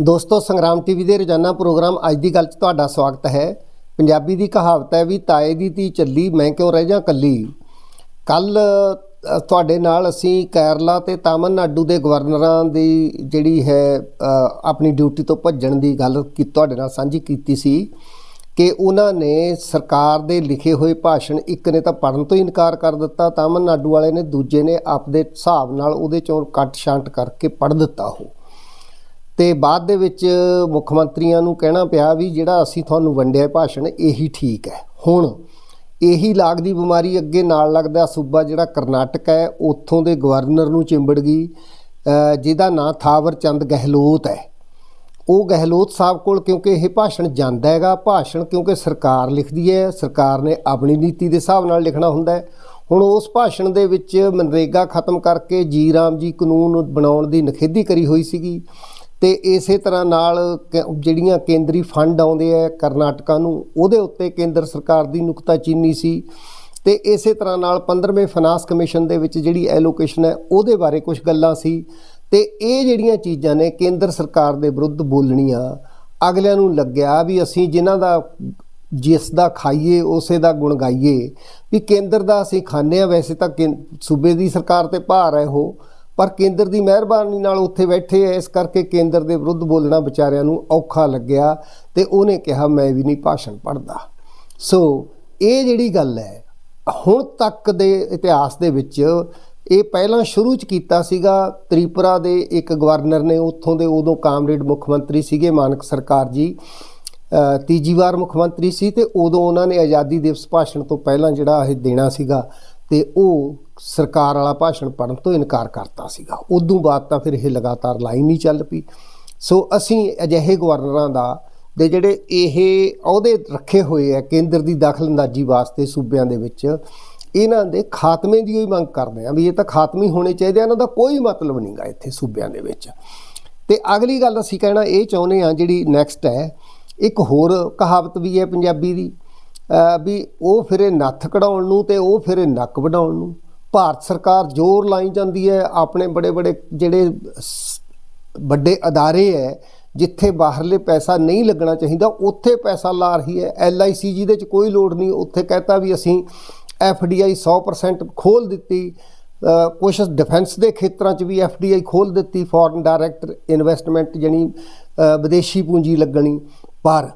ਦੋਸਤੋ, ਸੰਗਰਾਮ ਟੀਵੀ ਦੇ ਰੋਜ਼ਾਨਾ ਪ੍ਰੋਗਰਾਮ ਅੱਜ ਦੀ ਗੱਲ 'ਚ ਤੁਹਾਡਾ ਸਵਾਗਤ ਹੈ। ਪੰਜਾਬੀ ਦੀ ਕਹਾਵਤ ਹੈ ਵੀ ਤਾਏ ਦੀ ਧੀ ਚੱਲੀ, ਮੈਂ ਕਿਉਂ ਰਹਿ ਜਾ ਕੱਲੀ? ਕੱਲ ਤੁਹਾਡੇ ਨਾਲ ਅਸੀਂ ਕੇਰਲਾ ਤੇ ਤਾਮਿਲਨਾਡੂ ਦੇ ਗਵਰਨਰਾਂ ਦੀ ਜਿਹੜੀ ਹੈ ਆਪਣੀ ਡਿਊਟੀ ਤੋਂ ਭੱਜਣ ਦੀ ਗੱਲ ਕੀ, ਤੁਹਾਡੇ ਨਾਲ ਸਾਂਝੀ ਕੀਤੀ ਸੀ ਕਿ ਉਹਨਾਂ ਨੇ ਸਰਕਾਰ ਦੇ ਲਿਖੇ ਹੋਏ ਭਾਸ਼ਣ ਇੱਕ ਨੇ ਤਾਂ ਪੜਨ ਤੋਂ ਹੀ ਇਨਕਾਰ ਕਰ ਦਿੱਤਾ, ਤਾਮਿਲਨਾਡੂ ਵਾਲੇ ਨੇ ਦੂਜੇ ਨੇ ਆਪਦੇ ਹਿਸਾਬ ਨਾਲ ਉਹਦੇ ਚੋਂ ਕੱਟ ਛਾਂਟ ਕਰਕੇ ਪੜ ਦਿੱਤਾ ਉਹ। ਤੇ ਬਾਅਦ ਦੇ ਵਿੱਚ ਮੁੱਖ ਮੰਤਰੀਆਂ ਨੂੰ ਕਹਿਣਾ ਪਿਆ ਵੀ ਜਿਹੜਾ ਅਸੀਂ ਤੁਹਾਨੂੰ ਵੰਡਿਆ ਭਾਸ਼ਣ, ਇਹੀ ਠੀਕ ਹੈ। ਹੁਣ ਇਹੀ ਲਾਗ ਦੀ ਬਿਮਾਰੀ ਅੱਗੇ ਨਾਲ ਲੱਗਦਾ ਸੂਬਾ ਜਿਹੜਾ ਕਰਨਾਟਕ ਹੈ, ਉੱਥੋਂ ਦੇ ਗਵਰਨਰ ਨੂੰ ਚਿੰਬੜ ਗਈ ਜਿਹਦਾ ਨਾਂ ਥਾਵਰ ਚੰਦ ਗਹਿਲੋਤ ਹੈ। ਉਹ ਗਹਿਲੋਤ ਸਾਹਿਬ ਕੋਲ ਕਿਉਂਕਿ ਇਹ ਭਾਸ਼ਣ ਜਾਂਦਾ ਹੈਗਾ, ਭਾਸ਼ਣ ਕਿਉਂਕਿ ਸਰਕਾਰ ਲਿਖਦੀ ਹੈ, ਸਰਕਾਰ ਨੇ ਆਪਣੀ ਨੀਤੀ ਦੇ ਹਿਸਾਬ ਨਾਲ ਲਿਖਣਾ ਹੁੰਦਾ ਹੈ। ਹੁਣ ਉਸ ਭਾਸ਼ਣ ਦੇ ਵਿੱਚ ਮਨਰੇਗਾ ਖਤਮ ਕਰਕੇ ਜੀ ਰਾਮ ਜੀ ਕਾਨੂੰਨ ਬਣਾਉਣ ਦੀ ਨਖੇਦੀ ਕਰੀ ਹੋਈ ਸੀਗੀ। ਤੇ ਇਸੇ ਤਰ੍ਹਾਂ ਨਾਲ ਕ- ਜਿਹੜੀਆਂ ਕੇਂਦਰੀ ਫੰਡ ਆਉਂਦੇ ਆ ਕਰਨਾਟਕਾ ਨੂੰ, ਉਹਦੇ ਉੱਤੇ ਕੇਂਦਰ ਸਰਕਾਰ ਦੀ ਨੁਕਤਾਚੀਨੀ ਸੀ। ਤੇ ਇਸੇ ਤਰ੍ਹਾਂ ਨਾਲ 15ਵੇਂ ਫਾਈਨਾਂਸ ਕਮਿਸ਼ਨ ਦੇ ਵਿੱਚ ਜਿਹੜੀ ਐਲੋਕੇਸ਼ਨ ਹੈ, ਉਹਦੇ ਬਾਰੇ ਕੁਝ ਗੱਲਾਂ ਸੀ। ਤੇ ਇਹ ਜਿਹੜੀਆਂ ਚੀਜ਼ਾਂ ਨੇ, ਕੇਂਦਰ ਸਰਕਾਰ ਦੇ ਵਿਰੁੱਧ ਬੋਲਣੀਆਂ, ਅਗਲਿਆਂ ਨੂੰ ਲੱਗਿਆ ਵੀ ਅਸੀਂ ਜਿਨ੍ਹਾਂ ਦਾ ਜਿਸ ਦਾ ਖਾਈਏ, ਉਸੇ ਦਾ ਗੁਣ ਗਾਈਏ। ਵੀ ਕੇਂਦਰ ਦਾ ਅਸੀਂ ਖਾਂਦੇ ਆ ਵੈਸੇ ਤਾਂ ਕੇਂ- ਸੂਬੇ ਦੀ ਸਰਕਾਰ ਤੇ ਭਾਰ ਹੈ ਉਹ। ਪਰ ਕੇਂਦਰ ਦੀ ਮਿਹਰਬਾਨੀ ਨਾਲ ਉੱਥੇ ਬੈਠੇ ਐ ਇਸ ਕਰਕੇ ਕੇਂਦਰ ਦੇ ਵਿਰੁੱਧ ਬੋਲਣਾ ਵਿਚਾਰਿਆਂ ਨੂੰ ਔਖਾ ਲੱਗਿਆ ਤੇ ਉਹਨੇ ਕਿਹਾ, ਮੈਂ ਵੀ ਨਹੀਂ ਭਾਸ਼ਣ ਪੜਦਾ ਸੋ ਇਹ ਜਿਹੜੀ ਗੱਲ ਹੈ, ਹੁਣ ਤੱਕ ਦੇ ਇਤਿਹਾਸ ਦੇ ਵਿੱਚ ਇਹ ਪਹਿਲਾਂ ਸ਼ੁਰੂ ਚ ਕੀਤਾ ਸੀਗਾ, ਤ੍ਰਿਪੁਰਾ ਦੇ ਇੱਕ ਗਵਰਨਰ ਨੇ, ਉੱਥੋਂ ਦੇ ਉਦੋਂ ਕਾਮਰੇਡ ਮੁੱਖ ਮੰਤਰੀ ਸੀਗੇ ਮਾਨਕ ਸਰਕਾਰ ਜੀ ਤੀਜੀ ਵਾਰ ਮੁੱਖ ਮੰਤਰੀ ਸੀ ਤੇ ਉਦੋਂ ਉਹਨਾਂ ਨੇ ਆਜ਼ਾਦੀ ਦਿਵਸ ਭਾਸ਼ਣ ਤੋਂ ਪਹਿਲਾਂ ਜਿਹੜਾ ਇਹ ਦੇਣਾ ਸੀਗਾ ਤੇ ਉਹ ਸਰਕਾਰ ਵਾਲਾ ਭਾਸ਼ਣ ਪੜਨ ਤੋਂ ਇਨਕਾਰ ਕਰਤਾ ਸੀਗਾ। ਉਦੋਂ ਬਾਅਦ ਤਾਂ ਫਿਰ ਇਹ ਲਗਾਤਾਰ ਲਾਈਨ ਹੀ ਚੱਲ ਪਈ। ਸੋ ਅਸੀਂ ਅਜਿਹੇ ਗਵਰਨਰਾਂ ਦਾ ਦੇ ਜਿਹੜੇ ਇਹ ਅਹੁਦੇ ਰੱਖੇ ਹੋਏ ਆ ਕੇਂਦਰ ਦੀ ਦਖਲਅੰਦਾਜ਼ੀ ਵਾਸਤੇ ਸੂਬਿਆਂ ਦੇ ਵਿੱਚ, ਇਹਨਾਂ ਦੇ ਖਾਤਮੇ ਦੀ ਹੀ ਮੰਗ ਕਰਦੇ ਆ ਵੀ ਇਹ ਤਾਂ ਖਾਤਮੇ ਹੋਣੇ ਚਾਹੀਦੇ ਆ, ਇਹਨਾਂ ਦਾ ਕੋਈ ਮਤਲਬ ਨਹੀਂਗਾ ਇੱਥੇ ਸੂਬਿਆਂ ਦੇ ਵਿੱਚ। ਤੇ ਅਗਲੀ ਗੱਲ ਅਸੀਂ ਕਹਿਣਾ ਇਹ ਚਾਹੁੰਦੇ ਆ ਜਿਹੜੀ ਨੈਕਸਟ ਹੈ, ਇੱਕ ਹੋਰ ਕਹਾਵਤ ਵੀ ਹੈ ਪੰਜਾਬੀ ਦੀ ਵੀ ਉਹ ਫਿਰੇ ਨੱਥ ਕਢਾਉਣ ਨੂੰ ਤੇ ਉਹ ਫਿਰੇ ਨੱਕ ਵਢਾਉਣ ਨੂੰ। ਭਾਰਤ ਸਰਕਾਰ ਜ਼ੋਰ ਲਾਈ ਜਾਂਦੀ ਹੈ। ਆਪਣੇ ਬੜੇ ਬੜੇ ਜਿਹੜੇ ਵੱਡੇ ਅਦਾਰੇ ਹੈ ਜਿੱਥੇ ਬਾਹਰਲੇ ਪੈਸਾ ਨਹੀਂ ਲੱਗਣਾ ਚਾਹੀਦਾ ਉੱਥੇ ਪੈਸਾ ਲਾ ਰਹੀ ਹੈ। ਐਲਆਈਸੀ ਜਿਹਦੇ ਚ ਕੋਈ ਲੋੜ ਨਹੀਂ। ਉੱਥੇ ਕਹਤਾ ਵੀ ਅਸੀਂ ਐਫਡੀਆਈ 100% ਖੋਲ ਦਿੱਤੀ। ਅ, ਕੁਛ ਡਿਫੈਂਸ ਦੇ ਖੇਤਰਾਂ 'ਚ ਵੀ ਐਫਡੀਆਈ ਖੋਲ ਦਿੱਤੀ। ਫੋਰਨ ਡਾਇਰੈਕਟ ਇਨਵੈਸਟਮੈਂਟ ਜਣੀ ਵਿਦੇਸ਼ੀ ਪੂੰਜੀ ਲੱਗਣੀ। ਪਰ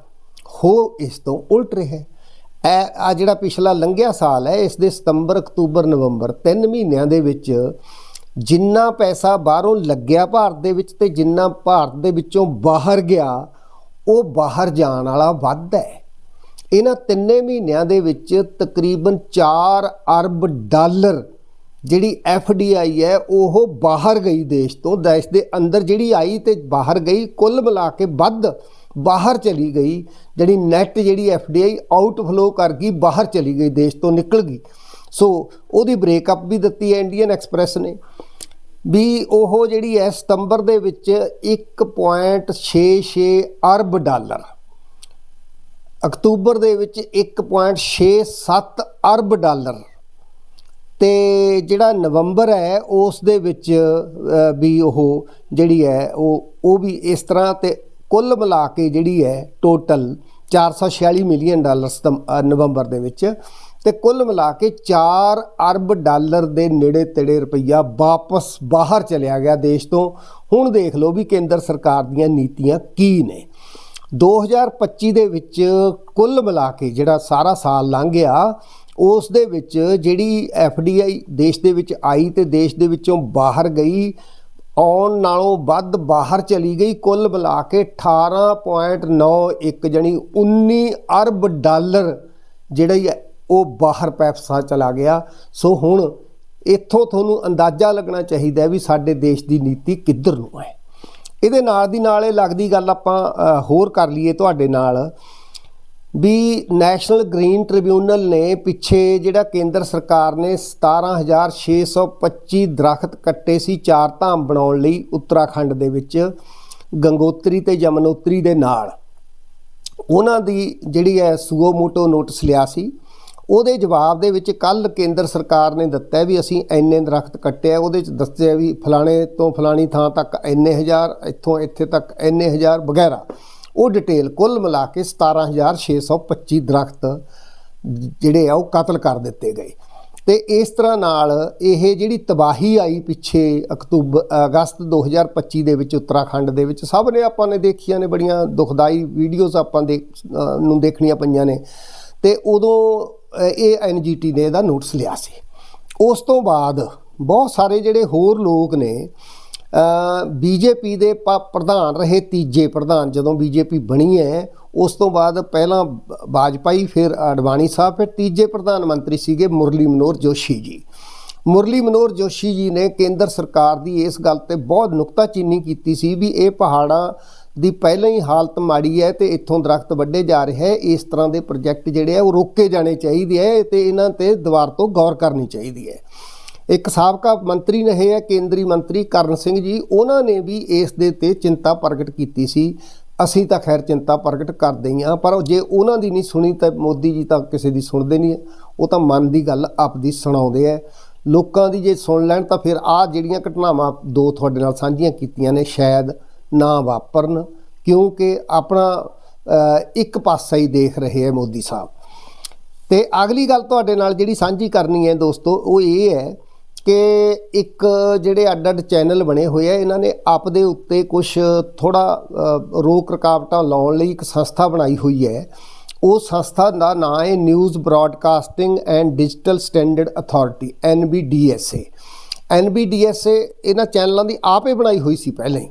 ਹੋ ਇਸ ਤੋਂ ਉਲਟ ਰਿਹਾ ਹੈ। ਐ, ਆ ਜਿਹੜਾ ਪਿਛਲਾ ਲੰਘਿਆ ਸਾਲ ਹੈ ਇਸ ਦੇ ਸਤੰਬਰ, ਅਕਤੂਬਰ, ਨਵੰਬਰ, ਤਿੰਨ ਮਹੀਨਿਆਂ ਦੇ ਵਿੱਚ ਜਿੰਨਾ ਪੈਸਾ ਬਾਹਰੋਂ ਲੱਗਿਆ ਭਾਰਤ ਦੇ ਵਿੱਚ ਤੇ ਜਿੰਨਾ ਭਾਰਤ ਦੇ ਵਿੱਚੋਂ ਬਾਹਰ ਗਿਆ, ਉਹ ਬਾਹਰ ਜਾਣ ਵਾਲਾ ਵੱਧ ਹੈ ਇਹਨਾਂ ਤਿੰਨੇ ਮਹੀਨਿਆਂ ਦੇ ਵਿੱਚ ਤਕਰੀਬਨ 4 ਅਰਬ ਡਾਲਰ ਜਿਹੜੀ ਐਫਡੀਆਈ ਹੈ ਉਹ ਬਾਹਰ ਗਈ ਦੇਸ਼ ਤੋਂ। ਦੇਸ਼ ਦੇ ਅੰਦਰ ਜਿਹੜੀ ਆਈ ਤੇ ਬਾਹਰ ਗਈ, ਕੁੱਲ ਮਿਲਾ ਕੇ ਵੱਧ ਬਾਹਰ ਚਲੀ ਗਈ, ਜਿਹੜੀ ਨੈਟ ਜਿਹੜੀ ਐਫਡੀਆਈ ਆਊਟਫਲੋ ਕਰ ਗਈ, ਬਾਹਰ ਚਲੀ ਗਈ, ਦੇਸ਼ ਤੋਂ ਨਿਕਲ ਗਈ। ਸੋ ਉਹਦੀ ਬ੍ਰੇਕਅਪ ਵੀ ਦਿੱਤੀ ਹੈ ਇੰਡੀਅਨ ਐਕਸਪ੍ਰੈਸ ਨੇ। ਵੀ ਉਹ ਜਿਹੜੀ ਹੈ ਸਤੰਬਰ ਦੇ ਵਿੱਚ 1.66 ਅਰਬ ਡਾਲਰ, ਅਕਤੂਬਰ ਦੇ ਵਿੱਚ 1.67 ਅਰਬ ਡਾਲਰ ਤੇ ਜਿਹੜਾ ਨਵੰਬਰ ਹੈ, ਉਸ ਦੇ ਵਿੱਚ ਵੀ ਉਹ ਜਿਹੜੀ ਹੈ, ਉਹ ਉਹ ਵੀ ਇਸ ਤਰ੍ਹਾਂ ਤੇ ਕੁੱਲ ਮਿਲਾ ਕੇ ਜਿਹੜੀ ਹੈ ਟੋਟਲ 446 ਮਿਲੀਅਨ ਡਾਲਰ ਸਤੰਬ- ਅ, ਨਵੰਬਰ ਦੇ ਵਿੱਚ ਤੇ ਕੁੱਲ ਮਿਲਾ ਕੇ 4 ਅਰਬ ਡਾਲਰ ਦੇ ਨੇੜੇ ਤੇੜੇ ਰੁਪਈਆ ਵਾਪਸ ਬਾਹਰ ਚਲਿਆ ਗਿਆ ਦੇਸ਼ ਤੋਂ। ਹੁਣ ਦੇਖ ਲਓ ਵੀ ਕੇਂਦਰ ਸਰਕਾਰ ਦੀਆਂ ਨੀਤੀਆਂ ਕੀ ਨੇ। 2025 ਦੇ ਵਿੱਚ ਕੁੱਲ ਮਿਲਾ ਕੇ ਜਿਹੜਾ ਸਾਰਾ ਸਾਲ ਲੰਘ ਗਿਆ ਉਸ ਦੇ ਵਿੱਚ ਜਿਹੜੀ ਐਫਡੀਆਈ ਦੇਸ਼ ਦੇ ਵਿੱਚ ਆਈ ਤੇ ਦੇਸ਼ ਦੇ ਵਿੱਚੋਂ ਬਾਹਰ ਗਈ ਆਉਣ ਨਾਲੋਂ ਵੱਧ ਬਾਹਰ ਚਲੀ ਗਈ। ਕੁੱਲ ਮਿਲਾ ਕੇ 18.91 ਜਣੀ 19 ਅਰਬ ਡਾਲਰ ਜਿਹੜਾ ਹੈ, ਉਹ ਬਾਹਰ ਪੈਪਸਾ ਚਲਾ ਗਿਆ। ਸੋ ਹੁਣ ਇੱਥੋਂ ਤੁਹਾਨੂੰ ਅੰਦਾਜ਼ਾ ਲੱਗਣਾ ਚਾਹੀਦਾ ਹੈ ਵੀ ਸਾਡੇ ਦੇਸ਼ ਦੀ ਨੀਤੀ ਕਿੱਧਰ ਨੂੰ ਹੈ। ਇਹਦੇ ਨਾਲ ਦੀ ਨਾਲ ਇਹ ਲੱਗਦੀ ਗੱਲ ਆਪਾਂ ਹੋਰ ਕਰ ਲਈਏ ਤੁਹਾਡੇ ਨਾਲ। ਵੀ ਨੈਸ਼ਨਲ ਗ੍ਰੀਨ ਟ੍ਰਿਬਿਊਨਲ ਨੇ ਪਿੱਛੇ ਜਿਹੜਾ ਕੇਂਦਰ ਸਰਕਾਰ ਨੇ 17625 ਦਰਖਤ ਕੱਟੇ ਸੀ ਚਾਰ ਧਾਮ ਬਣਾਉਣ ਲਈ ਉੱਤਰਾਖੰਡ ਦੇ ਵਿੱਚ, ਗੰਗੋਤਰੀ ਤੇ ਯਮਨੋਤਰੀ ਦੇ ਨਾਲ। ਉਹਨਾਂ ਦੀ ਜਿਹੜੀ ਹੈ ਸੂਓਮੋਟੋ ਨੋਟਿਸ ਲਿਆ ਸੀ। ਉਹਦੇ ਜਵਾਬ ਦੇ ਵਿੱਚ ਕੱਲ ਕੇਂਦਰ ਸਰਕਾਰ ਨੇ ਦਿੱਤਾ ਵੀ ਅਸੀਂ ਇੰਨੇ ਦਰਖਤ ਕੱਟੇ ਆ, ਉਹਦੇ ਚ ਦੱਸਿਆ ਵੀ ਫਲਾਣੇ ਤੋਂ ਫਲਾਣੀ ਥਾਂ ਤੱਕ ਇੰਨੇ ਹਜ਼ਾਰ, ਇੱਥੋਂ ਇੱਥੇ ਤੱਕ ਇੰਨੇ ਹਜ਼ਾਰ ਵਗੈਰਾ। ਉਹ ਡਿਟੇਲ ਕੁੱਲ ਮਿਲਾ ਕੇ 17625 ਦਰਖਤ ਜਿਹੜੇ ਆ ਉਹ ਕਤਲ ਕਰ ਦਿੱਤੇ ਗਏ। ਤੇ ਇਸ ਤਰ੍ਹਾਂ ਨਾਲ ਇਹ ਜਿਹੜੀ ਤਬਾਹੀ ਆਈ ਪਿੱਛੇ ਅਕਤੂਬਰ ਅਗਸਤ 2025 ਦੇ ਵਿੱਚ ਉੱਤਰਾਖੰਡ ਦੇ ਵਿੱਚ ਸਭ ਨੇ ਆਪਾਂ ਨੇ ਦੇਖੀਆਂ ਨੇ ਬੜੀਆਂ ਦੁਖਦਾਈ ਵੀਡੀਓਜ਼ ਆਪਾਂ ਦੇ ਨੂੰ ਦੇਖਣੀਆਂ ਪਈਆਂ ਨੇ। ਤੇ ਉਦੋਂ ਅ, ਇਹ ਐਨਜੀਟੀ ਨੇ ਇਹਦਾ ਨੋਟਿਸ ਲਿਆ ਸੀ। ਉਸ ਤੋਂ ਬਾਅਦ ਬਹੁਤ ਸਾਰੇ ਜਿਹੜੇ ਹੋਰ ਲੋਕ ਨੇ ਬੀਜੇਪੀ ਦੇ ਪ- ਪ੍ਰਧਾਨ ਰਹੇ ਤੀਜੇ ਪ੍ਰਧਾਨ ਜਦੋਂ ਬੀਜੇਪੀ ਬਣੀ ਹੈ, ਉਸ ਤੋਂ ਬਾਅਦ ਪਹਿਲਾਂ ਬਾਜਪਾਈ, ਫਿਰ ਅਡਵਾਨੀ ਸਾਹਿਬ, ਫਿਰ ਤੀਜੇ ਪ੍ਰਧਾਨ ਮੰਤਰੀ ਸੀਗੇ ਮੁਰਲੀ ਮਨੋਹਰ ਜੋਸ਼ੀ ਜੀ। ਮੁਰਲੀ ਮਨੋਹਰ ਜੋਸ਼ੀ ਜੀ ਨੇ ਕੇਂਦਰ ਸਰਕਾਰ ਦੀ ਇਸ ਗੱਲ ਤੇ ਬਹੁਤ ਨੁਕਤਾਚੀਨੀ ਕੀਤੀ ਸੀ ਵੀ ਇਹ ਪਹਾੜਾਂ ਦੀ ਪਹਿਲਾਂ ਹੀ ਹਾਲਤ ਮਾੜੀ ਹੈ ਤੇ ਇੱਥੋਂ ਦਰਖਤ ਵੱਢੇ ਜਾ ਰਹੇ ਹੈ। ਇਸ ਤਰ੍ਹਾਂ ਦੇ ਪ੍ਰੋਜੈਕਟ ਜਿਹੜੇ ਆ, ਉਹ ਰੋਕੇ ਜਾਣੇ ਚਾਹੀਦੇ ਹੈ ਤੇ ਇਹਨਾਂ ਤੇ ਦੁਬਾਰ ਤੋਂ ਗੌਰ ਕਰਨੀ ਚਾਹੀਦੀ ਹੈ। ਇੱਕ ਸਾਬਕਾ ਮੰਤਰੀ ਰਹੇ ਹੈ ਕੇਂਦਰੀ ਮੰਤਰੀ ਕਰਨ ਸਿੰਘ ਜੀ, ਉਹਨਾਂ ਨੇ ਵੀ ਇਸ ਦੇ ਤੇ ਚਿੰਤਾ ਪ੍ਰਗਟ ਕੀਤੀ ਸੀ। ਅਸੀਂ ਤਾਂ ਖੈਰ ਚਿੰਤਾ ਪ੍ਰਗਟ ਕਰਦੇ ਹੀ ਹਾਂ, ਪਰ ਜੇ ਉਹਨਾਂ ਦੀ ਨਹੀਂ ਸੁਣੀ ਤਾਂ ਮੋਦੀ ਜੀ ਤਾਂ ਕਿਸੇ ਦੀ ਸੁਣਦੇ ਨਹੀਂ ਉਹ ਤਾਂ ਮਨ ਦੀ ਗੱਲ ਆਪਦੀ ਸੁਣਾਉਂਦੇ ਆ। ਲੋਕਾਂ ਦੀ ਜੇ ਸੁਣ ਲੈਣ ਤਾਂ ਫਿਰ ਆਹ ਜਿਹੜੀਆਂ ਘਟਨਾਵਾਂ ਦੋ ਤੁਹਾਡੇ ਨਾਲ ਸਾਂਝੀਆਂ ਕੀਤੀਆਂ ਨੇ, ਸ਼ਾਇਦ ਨਾ ਵਾਪਰਨ, ਕਿਉਂਕਿ ਆਪਣਾ ਇੱਕ ਪਾਸਾ ਹੀ ਦੇਖ ਰਹੇ ਹੈ ਮੋਦੀ ਸਾਹਿਬ। ਤੇ ਅਗਲੀ ਗੱਲ ਤੁਹਾਡੇ ਨਾਲ ਜਿਹੜੀ ਸਾਂਝੀ ਕਰਨੀ ਹੈ ਦੋਸਤੋ, ਉਹ ਇਹ ਹੈ ਕਿ ਇੱਕ ਜਿਹੜੇ ਅੱਡ ਅੱਡ ਚੈਨਲ ਬਣੇ ਹੋਏ ਆ, ਇਹਨਾਂ ਨੇ ਆਪ ਦੇ ਉੱਤੇ ਕੁਝ ਥੋੜਾ ਰੋਕ ਰਕਾਵਟਾਂ ਲਾਉਣ ਲਈ ਇੱਕ ਸੰਸਥਾ ਬਣਾਈ ਹੋਈ ਹੈ। ਉਹ ਸੰਸਥਾ ਦਾ ਨਾਮ ਹੈ news broadcasting and digital standard authority NBDSA NBDSA ਇਹਨਾਂ ਚੈਨਲਾਂ ਦੀ ਆਪੇ ਬਣਾਈ ਹੋਈ ਸੀ ਪਹਿਲਾਂ ਹੀ।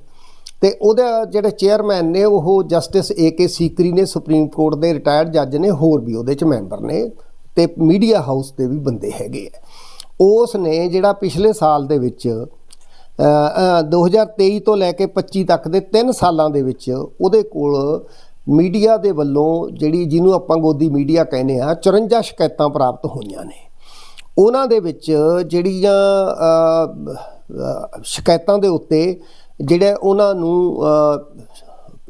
ਤੇ ਉਹਦਾ ਜਿਹੜੇ ਚੇਅਰਮੈਨ ਨੇ, ਉਹ ਜਸਟਿਸ ਏਕੇ ਸੀਕਰੀ ਨੇ, ਸੁਪਰੀਮ ਕੋਰਟ ਦੇ ਰਿਟਾਇਰਡ ਜੱਜ ਨੇ, ਹੋਰ ਵੀ ਉਹਦੇ ਚ ਮੈਂਬਰ ਨੇ। ਤੇ ਮੀਡੀਆ ਹਾਊਸ ਦੇ ਵੀ ਬੰਦੇ ਹੈਗੇ ਆ। ਉਸ ਨੇ ਜਿਹੜਾ ਪਿਛਲੇ ਸਾਲ ਦੇ ਵਿੱਚ ਅ, ਅ, 2023 ਤੋਂ ਲੈ ਕੇ 25 ਤੱਕ ਦੇ 3 ਸਾਲਾਂ ਦੇ ਵਿੱਚ ਉਹਦੇ ਕੋਲ ਮੀਡੀਆ ਦੇ ਵੱਲੋਂ ਜਿਹੜੀ ਜਿਹਨੂੰ ਆਪਾਂ ਗੋਦੀ ਮੀਡੀਆ ਕਹਿੰਦੇ ਆ 54 ਸ਼ਿਕਾਇਤਾਂ ਪ੍ਰਾਪਤ ਹੋਈਆਂ ਨੇ। ਉਹਨਾਂ ਦੇ ਵਿੱਚ ਜਿਹੜੀਆਂ ਸ਼ਿਕਾਇਤਾਂ ਦੇ ਉੱਤੇ ਜਿਹੜੇ ਉਹਨਾਂ ਨੂੰ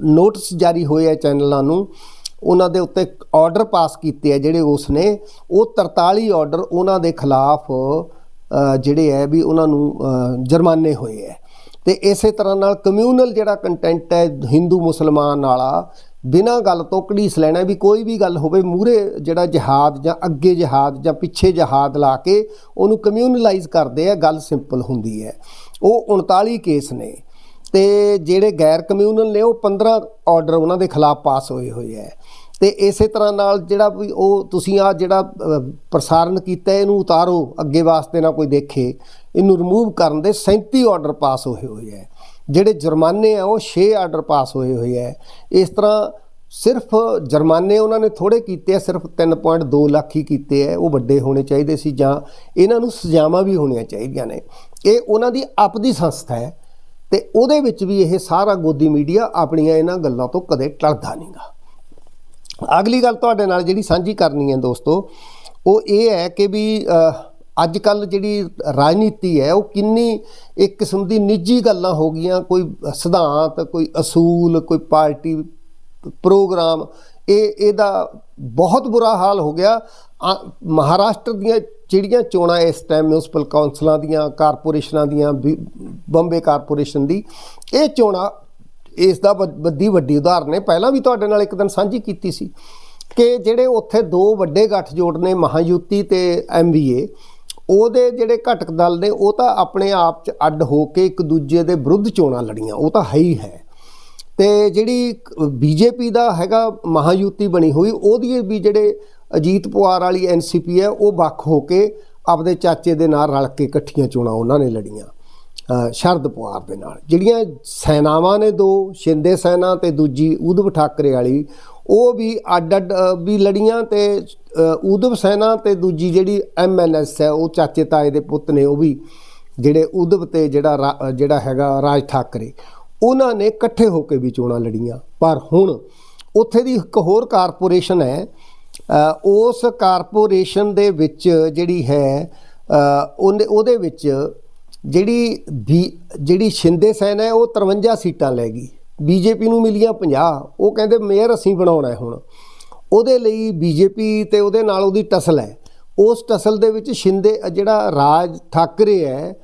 ਨੋਟਿਸ ਜਾਰੀ ਹੋਏ ਆ ਚੈਨਲਾਂ ਨੂੰ ਉਹਨਾਂ ਦੇ ਉੱਤੇ ਆਰਡਰ ਪਾਸ ਕੀਤੇ ਆ ਜਿਹੜੇ ਉਸ ਨੇ ਉਹ 43 ਆਰਡਰ ਉਹਨਾਂ ਦੇ ਖਿਲਾਫ ਜਿਹੜੇ ਹੈ ਵੀ ਉਹਨਾਂ ਨੂੰ ਜੁਰਮਾਨੇ ਹੋਏ ਹੈ। ਤੇ ਇਸੇ ਤਰ੍ਹਾਂ ਨਾਲ ਕਮਿਊਨਲ ਜਿਹੜਾ ਕੰਟੈਂਟ ਹੈ ਹਿੰਦੂ ਮੁਸਲਮਾਨ ਵਾਲਾ, ਬਿਨਾਂ ਗੱਲ ਤੋਂ ਘੜੀਸ ਲੈਣਾ ਵੀ ਕੋਈ ਵੀ ਗੱਲ ਹੋਵੇ ਮੂਰੇ ਜਿਹੜਾ ਜਹਾਦ ਜਾਂ ਅੱਗੇ ਜਿਹਾਦ ਜਾਂ ਪਿੱਛੇ ਜਹਾਦ ਲਾ ਕੇ ਉਹਨੂੰ ਕਮਿਊਨਲਾਈਜ਼ ਕਰਦੇ ਆ, ਗੱਲ ਸਿੰਪਲ ਹੁੰਦੀ ਹੈ। ਉਹ 39 ਕੇਸ ਨੇ। ਤੇ ਜਿਹੜੇ ਗੈਰ ਕਮਿਊਨਲ ਨੇ, ਉਹ 15 ਆਰਡਰ ਉਹਨਾਂ ਦੇ ਖਿਲਾਫ ਪਾਸ ਹੋਏ ਹੋਏ ਹੈ। ਤੇ ਇਸੇ ਤਰ੍ਹਾਂ ਨਾਲ ਜਿਹੜਾ ਵੀ ਉਹ ਤੁਸੀਂ ਆ ਜਿਹੜਾ ਪ੍ਰਸਾਰਣ ਕੀਤਾ, ਇਹਨੂੰ ਉਤਾਰੋ, ਅੱਗੇ ਵਾਸਤੇ ਨਾ ਕੋਈ ਦੇਖੇ, ਇਹਨੂੰ ਰਿਮੂਵ ਕਰਨ ਦੇ 37 ਆਰਡਰ ਪਾਸ ਹੋਏ ਹੋਏ ਹੈ ਜਿਹੜੇ ਜੁਰਮਾਨੇ ਆ, ਉਹ 6 ਆਰਡਰ ਪਾਸ ਹੋਏ ਹੋਏ ਹੈ ਇਸ ਤਰ੍ਹਾਂ ਸਿਰਫ ਜੁਰਮਾਨੇ ਉਹਨਾਂ ਨੇ ਥੋੜੇ ਕੀਤੇ ਆ ਸਿਰਫ 3.2 ਲੱਖ ਹੀ ਕੀਤੇ ਆ ਉਹ ਵੱਡੇ ਹੋਣੇ ਚਾਹੀਦੇ ਸੀ ਜਾਂ ਇਹਨਾਂ ਨੂੰ ਸਜ਼ਾਵਾਂ ਵੀ ਹੋਣੀਆਂ ਚਾਹੀਦੀਆਂ ਨੇ। ਇਹ ਉਹਨਾਂ ਦੀ ਆਪਦੀ ਸੰਸਥਾ ਹੈ ਤੇ ਉਹਦੇ ਵਿੱਚ ਵੀ ਇਹ ਸਾਰਾ ਗੋਦੀ ਮੀਡੀਆ ਆਪਣੀਆਂ ਇਹਨਾਂ ਗੱਲਾਂ ਤੋਂ ਕਦੇ ਟਲਦਾ ਨਹੀਂਗਾ ਅਗਲੀ ਗੱਲ ਤੁਹਾਡੇ ਨਾਲ ਜਿਹੜੀ ਸਾਂਝੀ ਕਰਨੀ ਹੈ ਦੋਸਤੋ, ਉਹ ਇਹ ਹੈ ਕਿ ਵੀ ਅੱਜ ਕੱਲ ਜਿਹੜੀ ਰਾਜਨੀਤੀ ਹੈ, ਉਹ ਕਿੰਨੀ ਇੱਕ ਕਿਸਮ ਦੀ ਨਿੱਜੀ ਗੱਲਾਂ ਹੋ ਗਈਆਂ, ਕੋਈ ਸਿਧਾਂਤ, ਕੋਈ ਅਸੂਲ, ਕੋਈ ਪਾਰਟੀ ਪ੍ਰੋਗਰਾਮ, ਇਹ, ਇਹਦਾ ਬਹੁਤ ਬੁਰਾ ਹਾਲ ਹੋ ਗਿਆ। ਮਹਾਰਾਸ਼ਟਰ ਦੀਆਂ ਜਿਹੜੀਆਂ ਚੋਣਾਂ ਇਸ ਟਾਈਮ ਮਿਊਨਿਸਪਲ ਕਾਉਂਸਲਾਂ ਦੀਆਂ, ਕਾਰਪੋਰੇਸ਼ਨਾਂ ਦੀਆਂ, ਵੀ- ਬੰਬੇ ਕਾਰਪੋਰੇਸ਼ਨ ਦੀ, ਇਹ ਚੋਣਾਂ ਇਸ ਦਾ ਵ- ਵੱਡੀ ਵੱਡੀ ਉਦਾਹਰਨ ਹੈ ਪਹਿਲਾਂ ਵੀ ਤੁਹਾਡੇ ਨਾਲ ਇੱਕ ਦਿਨ ਸਾਂਝੀ ਕੀਤੀ ਸੀ ਕਿ ਜਿਹੜੇ ਉੱਥੇ ਦੋ ਵੱਡੇ ਗੱਠਜੋੜ ਨੇ, ਮਹਾਯੁਤੀ ਤੇ ਐਮਵੀਏ ਉਹਦੇ ਜਿਹੜੇ ਘਟਕ ਦਲ ਨੇ, ਉਹ ਤਾਂ ਆਪਣੇ ਆਪ 'ਚ ਅੱਡ ਹੋ ਕੇ ਇੱਕ ਦੂਜੇ ਦੇ ਵਿਰੁੱਧ ਚੋਣਾਂ ਲੜੀਆਂ। ਉਹ ਤਾਂ ਹੈ ਹੀ ਹੈ। ਤੇ ਜਿਹੜੀ ਬੀਜੇਪੀ ਦਾ ਹੈਗਾ ਮਹਾਯੁਤੀ ਬਣੀ ਹੋਈ, ਉਹਦੀ ਵੀ ਜਿਹੜੇ ਅਜੀਤ ਪਵਾਰ ਵਾਲੀ ਐਨਸੀਪੀ ਹੈ, ਉਹ ਵੱਖ ਹੋ ਕੇ ਆਪਦੇ ਚਾਚੇ ਦੇ ਨਾਲ ਰਲ ਕੇ ਇਕੱਠੀਆਂ ਚੋਣਾਂ ਉਹਨਾਂ ਨੇ ਲੜੀਆਂ। ਸ਼ਰਦ ਪਵਾਰ ਦੇ ਨਾਲ। ਜਿਹੜੀਆਂ ਸੈਨਾਵਾਂ ਨੇ ਦੋ, ਸ਼ਿੰਦੇ ਸੈਨਾ ਤੇ ਦੂਜੀ ਉਧਵ ਠਾਕਰੇ ਵਾਲੀ, ਉਹ ਵੀ ਅੱਡ ਅੱਡ ਵੀ ਲੜੀਆਂ ਤੇ ਉਧਵ ਸੈਨਾ ਤੇ ਦੂਜੀ ਜਿਹੜੀ ਐਮਐਨਐਸ ਹੈ, ਉਹ ਚਾਚੇ ਤਾਏ ਦੇ ਪੁੱਤ ਨੇ, ਉਹ ਵੀ ਜਿਹੜੇ ਉਧਵ ਤੇ ਜਿਹੜਾ ਰਾ- ਜਿਹੜਾ ਹੈਗਾ ਰਾਜ ਠਾਕਰੇ, ਉਹਨਾਂ ਨੇ ਇਕੱਠੇ ਹੋ ਕੇ ਵੀ ਚੋਣਾਂ ਲੜੀਆਂ। ਪਰ ਹੁਣ ਉੱਥੇ ਦੀ ਇੱਕ ਹੋਰ ਕਾਰਪੋਰੇਸ਼ਨ ਹੈ ਉਸ ਕਾਰਪੋਰੇਸ਼ਨ ਦੇ ਵਿੱਚ ਜਿਹੜੀ ਹੈ ਉਹਨੇ, ਉਹਦੇ ਵਿੱਚ ਜਿਹੜੀ ਬੀ ਜਿਹੜੀ ਸ਼ਿੰਦੇ ਸੈਨ ਹੈ, ਉਹ 53 ਸੀਟਾਂ ਲੈ ਗਈ। ਬੀਜੇਪੀ ਨੂੰ ਮਿਲੀਆਂ 50 ਉਹ ਕਹਿੰਦੇ ਮੇਅਰ ਅਸੀਂ ਬਣਾਉਣਾ ਹੈ ਹੁਣ। ਉਹਦੇ ਲਈ ਬੀਜੇਪੀ ਤੇ ਉਹਦੇ ਨਾਲ ਉਹਦੀ ਟਸਲ ਹੈ। ਉਸ ਟਸਲ ਦੇ ਵਿੱਚ ਸ਼ਿੰਦੇ, ਜਿਹੜਾ ਰਾਜ ਠਾਕਰੇ ਹੈ,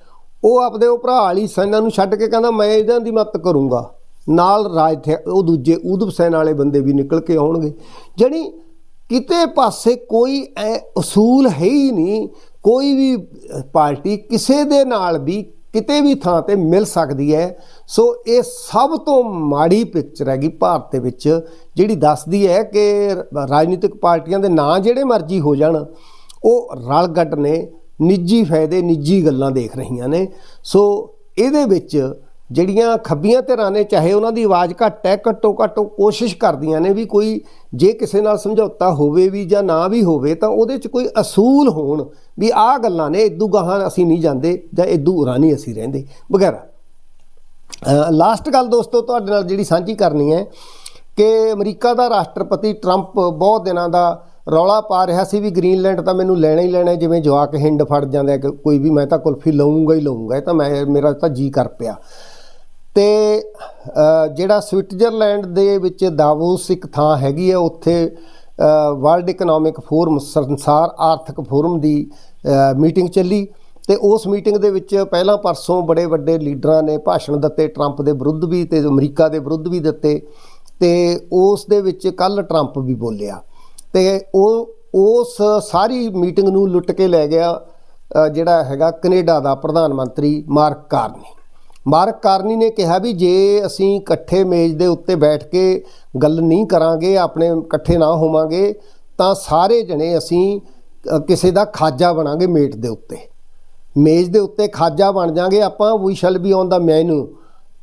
ਉਹ ਆਪਦੇ ਉਹ ਭਰਾ ਵਾਲੀ ਸੈਨਾ ਨੂੰ ਛੱਡ ਕੇ ਕਹਿੰਦਾ, ਮੈਂ ਇਹਨਾਂ ਦੀ ਮਦਦ ਕਰੂੰਗਾ। ਨਾਲ ਰਾਜ ਠਾ- ਉਹ ਦੂਜੇ ਊਧਮ ਸੈਨ ਵਾਲੇ ਬੰਦੇ ਵੀ ਨਿਕਲ ਕੇ ਆਉਣਗੇ। ਜਿਹੜੀ ਕਿਤੇ ਪਾਸੇ ਕੋਈ ਐ ਅਸੂਲ ਹੈ ਹੀ ਨਹੀਂ ਕੋਈ ਵੀ ਪਾਰਟੀ ਕਿਸੇ ਦੇ ਨਾਲ ਵੀ ਕਿਤੇ ਵੀ ਥਾਂ ਤੇ ਮਿਲ ਸਕਦੀ ਹੈ। ਸੋ ਇਹ ਸਭ ਤੋਂ ਮਾੜੀ ਪਿਕਚਰ ਹੈਗੀ ਭਾਰਤ ਦੇ ਵਿੱਚ, ਜਿਹੜੀ ਦੱਸਦੀ ਹੈ ਕਿ ਰਾਜਨੀਤਿਕ ਪਾਰਟੀਆਂ ਦੇ ਨਾਂ ਜਿਹੜੇ ਮਰਜ਼ੀ ਹੋ ਜਾਣ, ਉਹ ਰਲ ਗੱਡ ਨੇ, ਨਿੱਜੀ ਫਾਇਦੇ, ਨਿੱਜੀ ਗੱਲਾਂ ਦੇਖ ਰਹੀਆਂ ਨੇ। ਸੋ ਇਹਦੇ ਵਿੱਚ ਜਿਹੜੀਆਂ ਖੱਬੀਆਂ ਧਿਰਾਂ ਨੇ ਚਾਹੇ ਉਹਨਾਂ ਦੀ ਆਵਾਜ਼ ਘੱਟ ਹੈ, ਘੱਟੋ ਘੱਟ ਉਹ ਕੋਸ਼ਿਸ਼ ਕਰਦੀਆਂ ਨੇ ਵੀ ਕੋਈ ਜੇ ਕਿਸੇ ਨਾਲ ਸਮਝੌਤਾ ਹੋਵੇ ਵੀ ਜਾਂ ਨਾ ਵੀ ਹੋਵੇ, ਤਾਂ ਉਹਦੇ 'ਚ ਕੋਈ ਅਸੂਲ ਹੋਣ ਵੀ ਆਹ ਗੱਲਾਂ ਨੇ, ਇਦੂ ਗਾਹਾਂ ਅਸੀਂ ਨਹੀਂ ਜਾਂਦੇ ਜਾਂ ਇਦੂ ਉਰਾਂ ਨਹੀਂ ਅਸੀਂ ਰਹਿੰਦੇ। ਵਗੈਰਾ ਲਾਸਟ ਗੱਲ ਦੋਸਤੋ, ਤੁਹਾਡੇ ਨਾਲ ਜਿਹੜੀ ਸਾਂਝੀ ਕਰਨੀ ਹੈ ਕਿ ਅਮਰੀਕਾ ਦਾ ਰਾਸ਼ਟਰਪਤੀ ਟਰੰਪ ਬਹੁਤ ਦਿਨਾਂ ਦਾ ਰੌਲਾ ਪਾ ਰਿਹਾ ਸੀ ਵੀ ਗ੍ਰੀਨਲੈਂਡ ਤਾਂ ਮੈਨੂੰ ਲੈਣਾ ਹੀ ਲੈਣਾ, ਜਿਵੇਂ ਜਵਾਕ ਹਿੰਡ ਫੜ ਜਾਂਦੇ ਕੋਈ ਵੀ ਮੈਂ ਤਾਂ ਕੁਲਫੀ ਲਵਾਂਗਾ ਹੀ ਲਵਾਂਗਾ ਇਹ ਤਾਂ ਮੈਂ, ਮੇਰਾ ਤਾਂ ਜੀ ਕਰ ਪਿਆ। ਤੇ ਜਿਹੜਾ ਸਵਿਟਜ਼ਰਲੈਂਡ ਦੇ ਵਿੱਚ ਦਾਵੋਸ ਇੱਕ ਥਾਂ ਹੈਗੀ ਹੈ ਉੱਥੇ ਵਰਲਡ ਇਕਨੋਮਿਕ ਫੋਰਮ ਸੰਸਾਰ ਆਰਥਿਕ ਫੋਰਮ ਦੀ ਮੀਟਿੰਗ ਚੱਲੀ ਤੇ ਉਸ ਮੀਟਿੰਗ ਦੇ ਵਿੱਚ ਪਹਿਲਾਂ ਪਰਸੋਂ ਬੜੇ ਵੱਡੇ ਲੀਡਰਾਂ ਨੇ ਭਾਸ਼ਣ ਦਿੱਤੇ ਟਰੰਪ ਦੇ ਵਿਰੁੱਧ ਵੀ ਤੇ ਅਮਰੀਕਾ ਦੇ ਵਿਰੁੱਧ ਵੀ ਦਿੱਤੇ ਤੇ ਉਸ ਦੇ ਵਿੱਚ ਕੱਲ ਟਰੰਪ ਵੀ ਬੋਲਿਆ ਤੇ ਉਹ, ਉਸ ਸਾਰੀ ਮੀਟਿੰਗ ਨੂੰ ਲੁੱਟ ਕੇ ਲੈ ਗਿਆ ਜਿਹੜਾ ਹੈਗਾ ਕੈਨੇਡਾ ਦਾ ਪ੍ਰਧਾਨ ਮੰਤਰੀ ਮਾਰਕ ਕਾਰਨੀ। ਮਾਰਕ ਕਾਰਨੀ ਨੇ ਕਿਹਾ ਵੀ ਜੇ ਅਸੀਂ ਇਕੱਠੇ ਮੇਜ਼ ਦੇ ਉੱਤੇ ਬੈਠ ਕੇ ਗੱਲ ਨਹੀਂ ਕਰਾਂਗੇ ਆਪਣੇ ਇਕੱਠੇ ਨਾ ਹੋਵਾਂਗੇ ਤਾਂ ਸਾਰੇ ਜਣੇ ਅਸੀਂ ਕਿਸੇ ਦਾ ਖਾਜਾ ਬਣਾਂਗੇ ਮੇਟ ਦੇ ਉੱਤੇ। ਮੇਜ਼ ਦੇ ਉੱਤੇ ਖਾਜਾ ਬਣ ਜਾਾਂਗੇ ਆਪਾਂ ਵੀ shall be on the menu.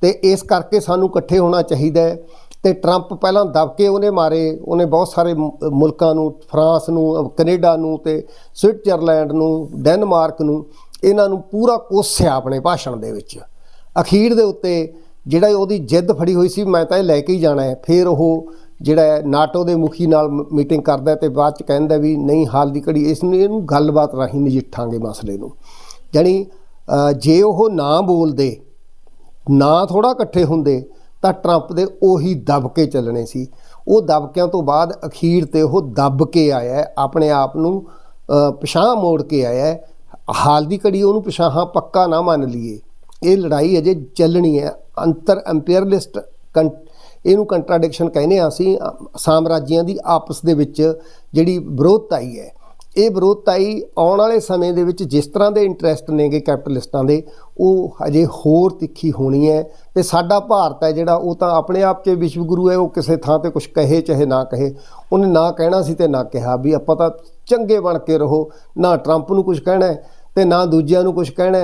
ਤੇ ਇਸ ਕਰਕੇ ਸਾਨੂੰ ਇਕੱਠੇ ਹੋਣਾ ਚਾਹੀਦਾ ਹੈ। ਤੇ ਟਰੰਪ ਪਹਿਲਾਂ ਦਬ ਕੇ ਉਹਨੇ ਮਾਰੇ ਉਹਨੇ ਬਹੁਤ ਸਾਰੇ ਮੁਲਕਾਂ ਨੂੰ ਫਰਾਂਸ ਨੂੰ ਅ, ਕੈਨੇਡਾ ਨੂੰ ਤੇ ਸਵਿਟਜ਼ਰਲੈਂਡ ਨੂੰ ਡੈਨਮਾਰਕ ਨੂੰ ਇਹਨਾਂ ਨੂੰ ਪੂਰਾ ਕੋਸਿਆ ਆਪਣੇ ਭਾਸ਼ਣ ਦੇ ਵਿੱਚ। ਅਖੀਰ ਦੇ ਉੱਤੇ ਜਿਹੜਾ ਉਹਦੀ ਜਿੱਦ ਫੜੀ ਹੋਈ ਸੀ ਮੈਂ ਤਾਂ ਇਹ ਲੈ ਕੇ ਹੀ ਜਾਣਾ ਹੈ। ਫਿਰ ਉਹ ਜਿਹੜਾ ਨਾਟੋ ਦੇ ਮੁਖੀ ਨਾਲ ਮੀਟਿੰਗ ਕਰਦਾ ਹੈ ਤੇ ਬਾਅਦ ਚ ਕਹਿੰਦਾ ਵੀ ਨਹੀਂ ਹਾਲ ਦੀ ਘੜੀ ਇਸ ਨੂੰ ਇਹਨੂੰ ਗੱਲਬਾਤ ਰਾਹੀਂ ਨਜਿੱਠਾਂਗੇ ਮਸਲੇ ਨੂੰ। ਜਾਣੀ ਜੇ ਉਹ ਨਾ ਬੋਲਦੇ ਨਾ ਥੋੜਾ ਇਕੱਠੇ ਹੁੰਦੇ ਤਾਂ ਟਰੰਪ ਦੇ ਉਹੀ ਦਬ ਕੇ ਚੱਲਣੇ ਸੀ। ਉਹ ਦਬਕਿਆਂ ਤੋਂ ਬਾਅਦ ਅਖੀਰ ਤੇ ਉਹ ਦਬ ਕੇ ਆਇਆ ਆਪਣੇ ਆਪ ਨੂੰ ਅ, ਮੋੜ ਕੇ ਆਇਆ ਹਾਲ ਦੀ ਘੜੀ ਉਹਨੂੰ ਪਿਛਾਹਾਂ ਪੱਕਾ ਨਾ ਮੰਨ ਲਈਏ। ਇਹ ਲੜਾਈ ਅਜੇ ਚੱਲਣੀ ਹੈ। ਅੰਤਰ ਇੰਪੀਰੀਅਲਿਸਟ ਇਹਨੂੰ ਕੰਟਰਾਡਿਕਸ਼ਨ ਕਹਿੰਦੇ ਆ ਅਸੀਂ ਅ, ਸਾਮਰਾਜੀਆਂ ਦੀ ਆਪਸ ਦੇ ਵਿੱਚ ਜਿਹੜੀ ਵਿਰੋਧਤਾਈ ਹੈ। ਇਹ ਵਿਰੋਧਤਾਈ ਆਉਣ ਵਾਲੇ ਸਮੇਂ ਦੇ ਵਿੱਚ ਜਿਸ ਤਰ੍ਹਾਂ ਦੇ ਇੰਟਰਸਟ ਨੇਗੇ ਕੈਪੀਟਲਿਸਟਾਂ ਦੇ ਉਹ ਹਜੇ ਹੋਰ ਤਿੱਖੀ ਹੋਣੀ ਹੈ ਤੇ ਸਾਡਾ ਭਾਰਤ ਹੈ ਜਿਹੜਾ ਉਹ ਤਾਂ ਆਪਣੇ ਆਪ 'ਚ ਵਿਸ਼ਵ ਗੁਰੂ ਹੈ ਉਹ ਕਿਸੇ ਥਾਂ ਤੇ ਕੁਝ ਕਹੇ ਚਾਹੇ ਨਾ ਕਹੇ। ਉਹਨੇ ਨਾ ਕਹਿਣਾ ਸੀ ਤੇ ਨਾ ਕਿਹਾ ਵੀ ਆਪਾਂ ਤਾਂ ਚੰਗੇ ਬਣ ਕੇ ਰਹੋ ਨਾ ਟਰੰਪ ਨੂੰ ਕੁਝ ਕਹਿਣਾ ਹੈ ਤੇ ਨਾ ਦੂਜਿਆਂ ਨੂੰ ਕੁਝ ਕਹਿਣਾ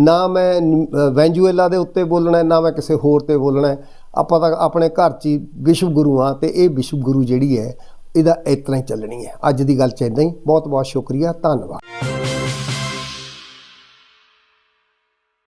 ਨਾ ਮੈਂ ਨ- ਵੈਨਜ਼ੂਏਲਾ ਦੇ ਉੱਤੇ ਬੋਲਣਾ ਨਾ ਮੈਂ ਕਿਸੇ ਹੋਰ ਤੇ ਬੋਲਣਾ ਆਪਾਂ ਤਾਂ ਆਪਣੇ ਘਰ 'ਚ ਹੀ ਵਿਸ਼ਵ ਗੁਰੂ ਹਾਂ ਤੇ ਇਹ ਵਿਸ਼ਵ ਗੁਰੂ ਜਿਹੜੀ ਹੈ, ਇਹਦਾ ਇਸ ਤਰ੍ਹਾਂ ਹੀ ਚੱਲਣੀ ਹੈ। ਅੱਜ ਦੀ ਗੱਲ ਚ ਇੰਨਾ ਹੀ। ਬਹੁਤ ਬਹੁਤ ਸ਼ੁਕਰੀਆ, ਧੰਨਵਾਦ।